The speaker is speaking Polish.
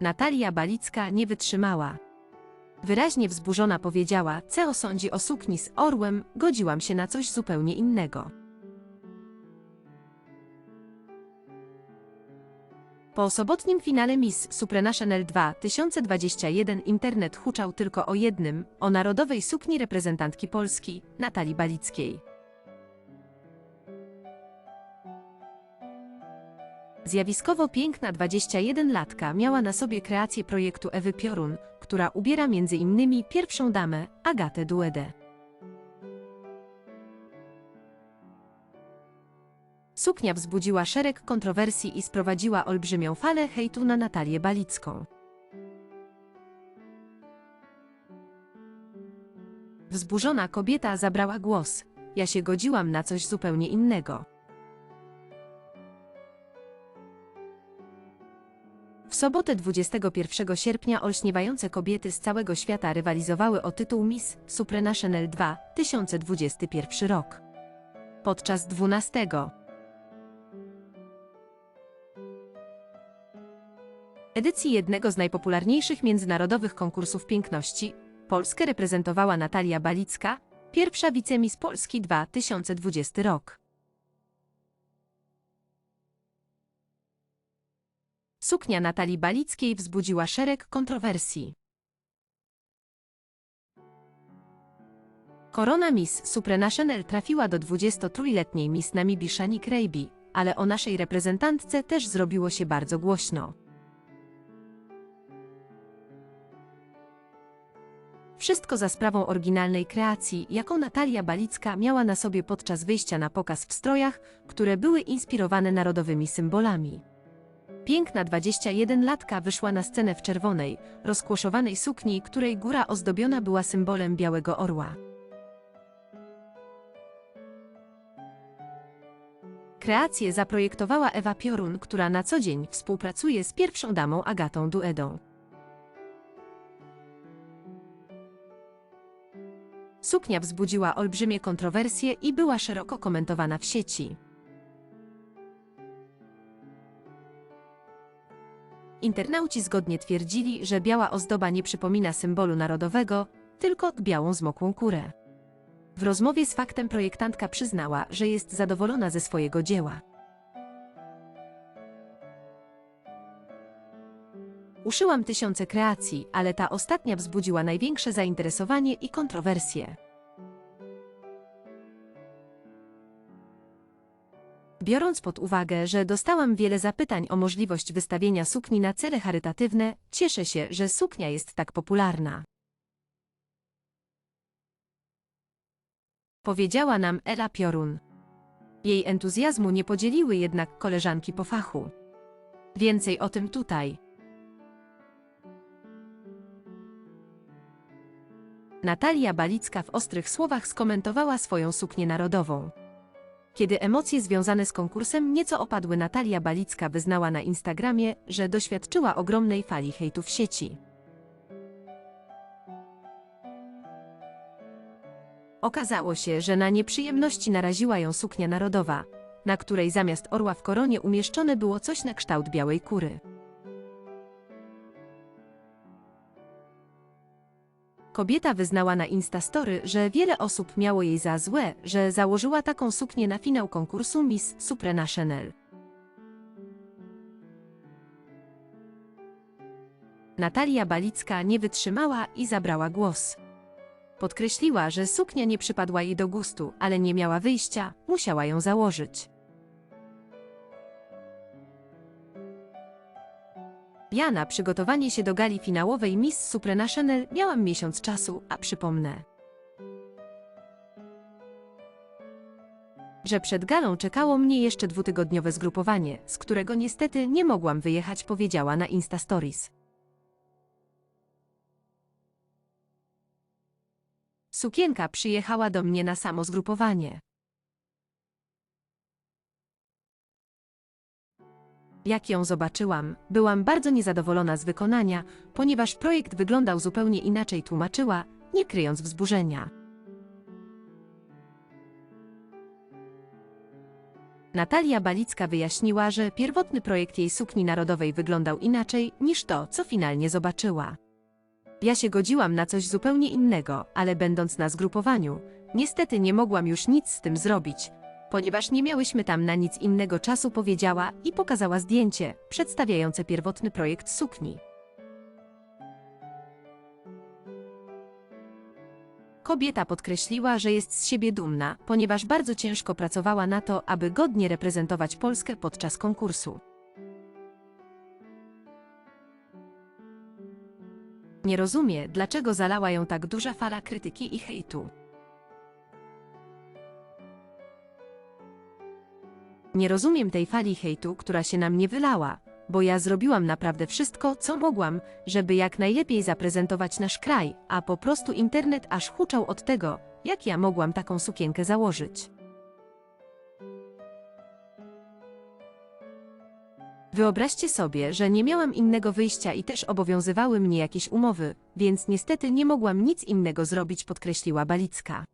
Natalia Balicka nie wytrzymała. Wyraźnie wzburzona powiedziała, co sądzi o sukni z orłem, godziłam się na coś zupełnie innego. Po sobotnim finale Miss Supranational 2021 internet huczał tylko o jednym, o narodowej sukni reprezentantki Polski, Natalii Balickiej. Zjawiskowo piękna 21-latka miała na sobie kreację projektu Ewy Piorun, która ubiera m.in. pierwszą damę, Agatę Duedę. Suknia wzbudziła szereg kontrowersji i sprowadziła olbrzymią falę hejtu na Natalię Balicką. Wzburzona kobieta zabrała głos. Ja się godziłam na coś zupełnie innego. W sobotę 21 sierpnia olśniewające kobiety z całego świata rywalizowały o tytuł Miss Supranational 2021 rok. Podczas 12 edycji jednego z najpopularniejszych międzynarodowych konkursów piękności, Polskę reprezentowała Natalia Balicka, pierwsza wicemis Polski 2020 rok. Suknia Natalii Balickiej wzbudziła szereg kontrowersji. Korona Miss Supranational trafiła do 23-letniej Miss Namibii Shani Krejbi, ale o naszej reprezentantce też zrobiło się bardzo głośno. Wszystko za sprawą oryginalnej kreacji, jaką Natalia Balicka miała na sobie podczas wyjścia na pokaz w strojach, które były inspirowane narodowymi symbolami. Piękna 21-latka wyszła na scenę w czerwonej, rozkłoszowanej sukni, której góra ozdobiona była symbolem białego orła. Kreację zaprojektowała Ewa Piorun, która na co dzień współpracuje z pierwszą damą Agatą Duedą. Suknia wzbudziła olbrzymie kontrowersje i była szeroko komentowana w sieci. Internauci zgodnie twierdzili, że biała ozdoba nie przypomina symbolu narodowego, tylko białą zmokłą kurę. W rozmowie z faktem projektantka przyznała, że jest zadowolona ze swojego dzieła. Uszyłam tysiące kreacji, ale ta ostatnia wzbudziła największe zainteresowanie i kontrowersje. Biorąc pod uwagę, że dostałam wiele zapytań o możliwość wystawienia sukni na cele charytatywne, cieszę się, że suknia jest tak popularna. Powiedziała nam Ela Piorun. Jej entuzjazmu nie podzieliły jednak koleżanki po fachu. Więcej o tym tutaj. Natalia Balicka w ostrych słowach skomentowała swoją suknię narodową. Kiedy emocje związane z konkursem nieco opadły, Natalia Balicka wyznała na Instagramie, że doświadczyła ogromnej fali hejtu w sieci. Okazało się, że na nieprzyjemności naraziła ją suknia narodowa, na której zamiast orła w koronie umieszczone było coś na kształt białej kury. Kobieta wyznała na Instastory, że wiele osób miało jej za złe, że założyła taką suknię na finał konkursu Miss Supranational. Natalia Balicka nie wytrzymała i zabrała głos. Podkreśliła, że suknia nie przypadła jej do gustu, ale nie miała wyjścia, musiała ją założyć. Ja na przygotowanie się do gali finałowej Miss Supranational miałam miesiąc czasu, a przypomnę, że przed galą czekało mnie jeszcze dwutygodniowe zgrupowanie, z którego niestety nie mogłam wyjechać, powiedziała na Insta Stories. Sukienka przyjechała do mnie na samo zgrupowanie. Jak ją zobaczyłam, byłam bardzo niezadowolona z wykonania, ponieważ projekt wyglądał zupełnie inaczej, tłumaczyła, nie kryjąc wzburzenia. Natalia Balicka wyjaśniła, że pierwotny projekt jej sukni narodowej wyglądał inaczej niż to, co finalnie zobaczyła. Ja się godziłam na coś zupełnie innego, ale będąc na zgrupowaniu, niestety nie mogłam już nic z tym zrobić, ponieważ nie miałyśmy tam na nic innego czasu, powiedziała i pokazała zdjęcie przedstawiające pierwotny projekt sukni. Kobieta podkreśliła, że jest z siebie dumna, ponieważ bardzo ciężko pracowała na to, aby godnie reprezentować Polskę podczas konkursu. Nie rozumie, dlaczego zalała ją tak duża fala krytyki i hejtu. Nie rozumiem tej fali hejtu, która się na mnie wylała, bo ja zrobiłam naprawdę wszystko, co mogłam, żeby jak najlepiej zaprezentować nasz kraj, a po prostu internet aż huczał od tego, jak ja mogłam taką sukienkę założyć. Wyobraźcie sobie, że nie miałam innego wyjścia i też obowiązywały mnie jakieś umowy, więc niestety nie mogłam nic innego zrobić, podkreśliła Balicka.